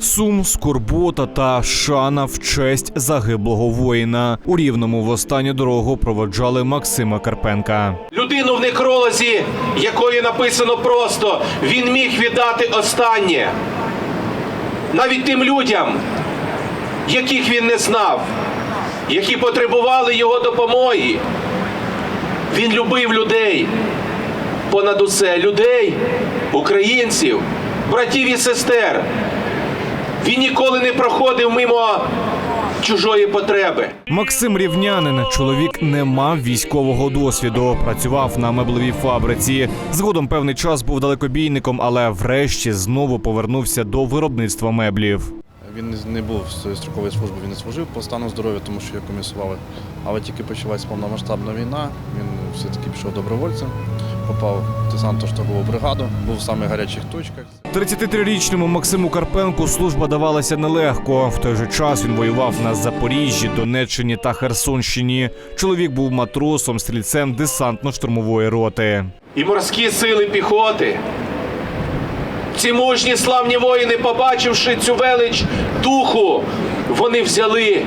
Сум, скорбота та шана в честь загиблого воїна. У рівному в останню дорогу проводжали Максима Карпенка. Людину в некролозі, якої написано просто, він міг віддати останнє. Навіть тим людям, яких він не знав, які потребували його допомоги. Він любив людей понад усе людей, українців, братів і сестер. Він ніколи не проходив мимо чужої потреби. Максим Рівнянин, чоловік не мав військового досвіду, працював на меблевій фабриці. Згодом певний час був далекобійником, але врешті знову повернувся до виробництва меблів. Він не- не був з строкової служби, він не служив по стану здоров'я, тому що його комісували. Але тільки почалась повномасштабна війна, він все-таки пішов добровольцем, попав в десантно-штабову бригаду, був в самих гарячих точках. 33-річному Максиму Карпенку служба давалася нелегко. В той же час він воював на Запоріжжі, Донеччині та Херсонщині. Чоловік був матросом, стрільцем десантно-штурмової роти. і морські сили піхоти. Ці мужні славні воїни, побачивши цю велич духу, вони взяли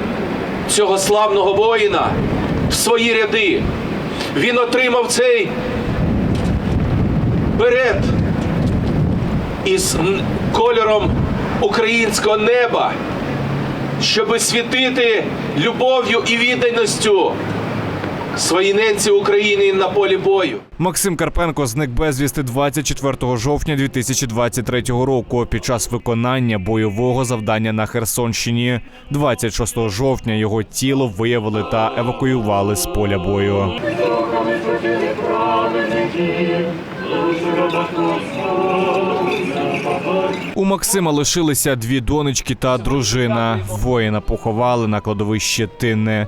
цього славного воїна в свої ряди. Він отримав цей берет із кольором українського неба, щоби світити любов'ю і відданістю своїй ненці України на полі бою. Максим Карпенко зник безвісти 24 жовтня 2023 року під час виконання бойового завдання на Херсонщині. 26 жовтня його тіло виявили та евакуювали з поля бою. У Максима лишилися дві донечки та дружина. Воїна поховали на кладовищі Тинне.